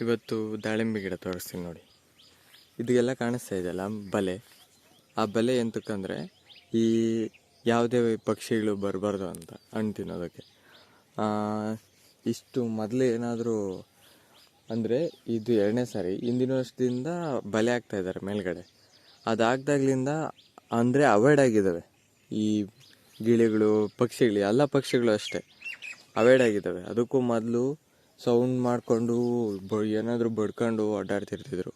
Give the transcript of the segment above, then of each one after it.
ಇವತ್ತು ದಾಳಿಂಬೆ ಗಿಡ ತೋರಿಸ್ತೀನಿ ನೋಡಿ. ಇದೆಲ್ಲ ಕಾಣಿಸ್ತಾ ಇದೆಯಲ್ಲ ಬಲೆ. ಆ ಬಲೆ ಎಂತಕ್ಕಂದರೆ ಈ ಯಾವುದೇ ಪಕ್ಷಿಗಳು ಬರಬಾರ್ದು ಅಂತ ಹಣ್ಣು ತಿನ್ನೋದಕ್ಕೆ. ಇಷ್ಟು ಮೊದಲು ಏನಾದರೂ ಅಂದರೆ ಇದು ಎರಡನೇ ಸಾರಿ ಹಿಂದಿನ ವರ್ಷದಿಂದ ಬಲೆ ಆಗ್ತಾ ಇದ್ದಾರೆ ಮೇಲ್ಗಡೆ. ಅದಾಗ್ದಾಗ್ಲಿಂದ ಅಂದರೆ ಅವಾಯ್ಡ್ ಆಗಿದ್ದಾವೆ. ಈ ಗಿಳಿಗಳು, ಪಕ್ಷಿಗಳು, ಎಲ್ಲ ಪಕ್ಷಿಗಳು ಅಷ್ಟೇ. ಅವಾಯ್ಡ್ ಆಗಿದ್ದಾವೆ. ಅದಕ್ಕೂ ಮೊದಲು ಸೌಂಡ್ ಮಾಡಿಕೊಂಡು ಬ, ಏನಾದರೂ ಬಡ್ಕೊಂಡು ಅಡ್ಡಾಡ್ತಿರ್ತಿದ್ರು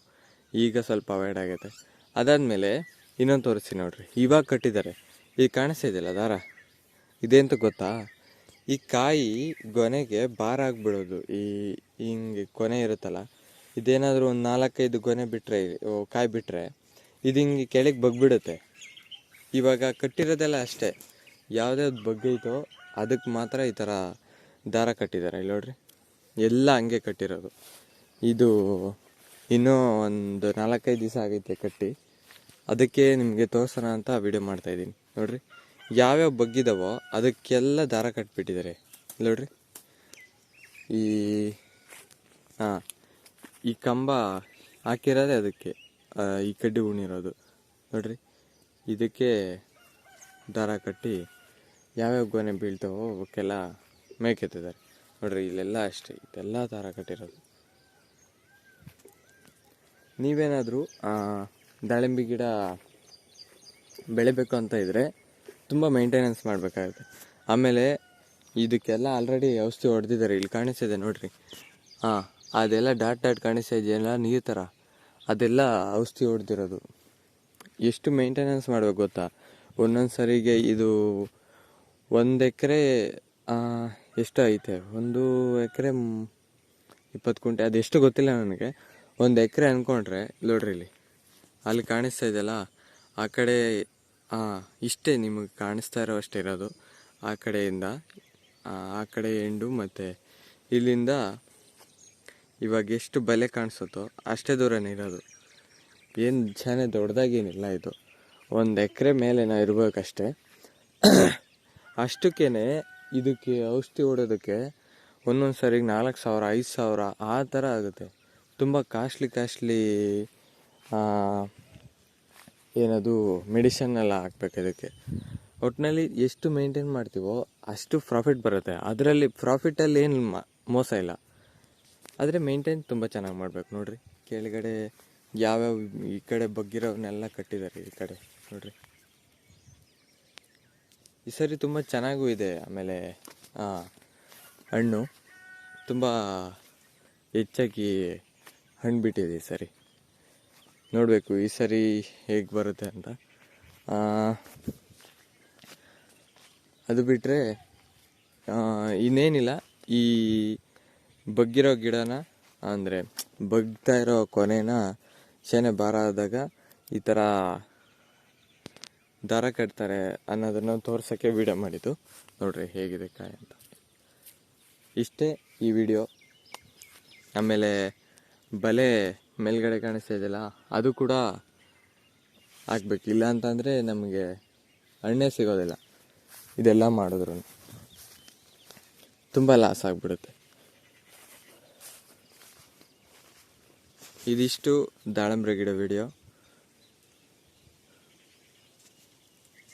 ಈಗ ಸ್ವಲ್ಪ ಅವಾಯ್ಡ್ ಆಗೈತೆ. ಅದಾದಮೇಲೆ ಇನ್ನೊಂದು ತೋರಿಸ್ತೀನಿ ನೋಡ್ರಿ. ಇವಾಗ ಕಟ್ಟಿದ್ದಾರೆ. ಈಗ ಕಾಣಿಸ್ತಾ ಇದೆಯಲ್ಲ ದಾರ? ಇದೇಂತ ಗೊತ್ತಾ? ಈ ಕಾಯಿ ಗೊನೆಗೆ ಭಾರ ಆಗಿಬಿಡೋದು. ಈ, ಹಿಂಗೆ ಕೊನೆ ಇರುತ್ತಲ್ಲ, ಇದೇನಾದರೂ ಒಂದು ನಾಲ್ಕೈದು ಗೊನೆ ಬಿಟ್ಟರೆ ಕಾಯಿ ಬಿಟ್ಟರೆ ಇದು ಹಿಂಗೆ ಕೆಳಗೆ ಬಗ್ಬಿಡುತ್ತೆ. ಇವಾಗ ಕಟ್ಟಿರೋದೆಲ್ಲ ಅಷ್ಟೇ. ಯಾವುದ್ಯಾವ್ದು ಬಗ್ಗೈತೋ ಅದಕ್ಕೆ ಮಾತ್ರ ಈ ಥರ ದಾರ ಕಟ್ಟಿದ್ದಾರೆ. ಇಲ್ಲಿ ನೋಡ್ರಿ. ಎಲ್ಲ ಹಂಗೆ ಕಟ್ಟಿರೋದು. ಇದು ಇನ್ನೂ ಒಂದು ನಾಲ್ಕೈದು ದಿವಸ ಆಗೈತೆ ಕಟ್ಟಿ. ಅದಕ್ಕೆ ನಿಮಗೆ ತೋರ್ಸೋಣ ಅಂತ ವಿಡಿಯೋ ಮಾಡ್ತಾ ಇದ್ದೀನಿ. ನೋಡ್ರಿ, ಯಾವ್ಯಾವ ಬಗ್ಗಿದವೋ ಅದಕ್ಕೆಲ್ಲ ದಾರ ಕಟ್ಬಿಟ್ಟಿದ್ದಾರೆ. ನೋಡ್ರಿ, ಈ, ಹಾಂ, ಈ ಕಂಬ ಹಾಕಿರೋದೇ ಅದಕ್ಕೆ. ಈ ಕಡ್ಡಿ ಉಣಿರೋದು ನೋಡ್ರಿ, ಇದಕ್ಕೆ ದಾರ ಕಟ್ಟಿ ಯಾವ್ಯಾವ ಗೊನೆ ಬೀಳ್ತಾವೋ ಅವಕ್ಕೆಲ್ಲ ಮೇಕೆತ್ತಿದ್ದಾರೆ. ನೋಡ್ರಿ, ಇಲ್ಲೆಲ್ಲ ಅಷ್ಟೇ, ಇದೆಲ್ಲ ದಾರ ಕಟ್ಟಿರೋದು. ನೀವೇನಾದರೂ ದಾಳಿಂಬೆ ಗಿಡ ಬೆಳಿಬೇಕು ಅಂತ ಇದ್ದರೆ ತುಂಬ ಮೇಂಟೆನೆನ್ಸ್ ಮಾಡಬೇಕಾಗುತ್ತೆ. ಆಮೇಲೆ ಇದಕ್ಕೆಲ್ಲ ಆಲ್ರೆಡಿ ಔಷಧಿ ಹೊಡೆದಿದ್ದಾರೆ, ಇಲ್ಲಿ ಕಾಣಿಸ್ತಿದೆ ನೋಡಿರಿ. ಹಾಂ ಅದೆಲ್ಲ ಡಾಟ್ ಡಾಟ್ ಕಾಣಿಸ್ತಾ ಇದೆಯಲ್ಲ ನೀರು ಥರ ಅದೆಲ್ಲ ಔಷಧಿ ಹೊಡೆದಿರೋದು. ಎಷ್ಟು ಮೇಂಟೆನೆನ್ಸ್ ಮಾಡಬೇಕು ಗೊತ್ತಾ? ಒಂದೊಂದು ಸರಿಗೆ ಇದು ಒಂದು ಎಕರೆ ಎಷ್ಟು ಐತೆ? ಒಂದು ಎಕರೆ ಇಪ್ಪತ್ತು ಕುಂಟೆ ಅದೆಷ್ಟು ಗೊತ್ತಿಲ್ಲ ನನಗೆ. ಒಂದು ಎಕರೆ ಅಂದ್ಕೊಂಡ್ರೆ ನೋಡ್ರಿ ಇಲ್ಲಿ ಅಲ್ಲಿ ಕಾಣಿಸ್ತಾ ಇದೆಯಲ್ಲ ಆ ಕಡೆ ಹಾಂ ಇಷ್ಟೇ ನಿಮಗೆ ಕಾಣಿಸ್ತಾ ಇರೋ ಅಷ್ಟೇ ಇರೋದು. ಆ ಕಡೆಯಿಂದ ಆ, ಕಡೆ ಎಂಡು ಮತ್ತು ಇಲ್ಲಿಂದ ಇವಾಗ ಎಷ್ಟು ಬಲೆ ಕಾಣಿಸುತ್ತೋ ಅಷ್ಟೇ ದೂರನೇ ಇರೋದು. ಏನು ಚೆನ್ನಾಗಿ ದೊಡ್ಡದಾಗೇನಿಲ್ಲ ಇದು. ಒಂದು ಎಕರೆ ಮೇಲೆ ನಾ ಇರ್ಬೇಕಷ್ಟೇ. ಅಷ್ಟಕ್ಕೇ ಇದಕ್ಕೆ ಔಷಧಿ ಹೊಡೋದಕ್ಕೆ ಒಂದೊಂದು ಸರಿಗೆ ನಾಲ್ಕು ಸಾವಿರ, ಐದು ಸಾವಿರ ಆ ಥರ ಆಗುತ್ತೆ. ತುಂಬ ಕಾಸ್ಟ್ಲಿ ಕಾಸ್ಟ್ಲಿ ಏನದು ಮೆಡಿಷನ್ ಎಲ್ಲ ಹಾಕ್ಬೇಕು ಇದಕ್ಕೆ. ಒಟ್ಟಿನಲ್ಲಿ ಎಷ್ಟು ಮೇಂಟೈನ್ ಮಾಡ್ತೀವೋ ಅಷ್ಟು ಪ್ರಾಫಿಟ್ ಬರುತ್ತೆ. ಅದರಲ್ಲಿ ಪ್ರಾಫಿಟಲ್ಲಿ ಏನು ಮೋಸ ಇಲ್ಲ. ಆದರೆ ಮೇಂಟೈನ್ ತುಂಬ ಚೆನ್ನಾಗಿ ಮಾಡಬೇಕು. ನೋಡಿರಿ, ಕೆಳಗಡೆ ಯಾವ್ಯಾವ ಈ ಕಡೆ ಬಗ್ಗಿರೋವನ್ನೆಲ್ಲ ಕಟ್ಟಿದ್ದಾರೆ ಈ ಕಡೆ. ನೋಡ್ರಿ. ಈ ಸರಿ ತುಂಬ ಚೆನ್ನಾಗೂ ಇದೆ. ಆಮೇಲೆ ಹಣ್ಣು. ತುಂಬ ಹೆಚ್ಚಾಗಿ ಹಣ್ಣು ಬಿಟ್ಟಿದೆ ಈ ಸರಿ. ನೋಡಬೇಕು, ಈ ಸರಿ ಹೇಗೆ ಬರುತ್ತೆ ಅಂತ. ಅದು ಬಿಟ್ಟರೆ ಇನ್ನೇನಿಲ್ಲ. ಈ ಬಗ್ಗಿರೋ ಗಿಡನ, ಅಂದರೆ ಬಗ್ತಾ ಇರೋ ಕೊನೆನ ಶೆನೆ ಭಾರ ಆದಾಗ ಈ ಥರ ದಾರ ಕಟ್ತಾರೆ ಅನ್ನೋದನ್ನು ತೋರ್ಸೋಕ್ಕೆ ವಿಡಿಯೋ ಮಾಡಿದ್ದು. ನೋಡ್ರಿ ಹೇಗಿದೆ ಕಾಯಿ ಅಂತ. ಇಷ್ಟೇ ಈ ವಿಡಿಯೋ ಆಮೇಲೆ ಬಲೆ ಮೇಲ್ಗಡೆ ಕಾಣಿಸ್ತಾ ಅದು ಕೂಡ ಹಾಕ್ಬೇಕು. ಇಲ್ಲ ಅಂತಂದರೆ ನಮಗೆ ಹಣ್ಣೇ ಸಿಗೋದಿಲ್ಲ. ಇದೆಲ್ಲ ಮಾಡಿದ್ರು ತುಂಬ ಲಾಸ್ ಆಗಿಬಿಡುತ್ತೆ. ಇದಿಷ್ಟು ದಾಳಂಬ್ರೆ ಗಿಡ ವಿಡಿಯೋ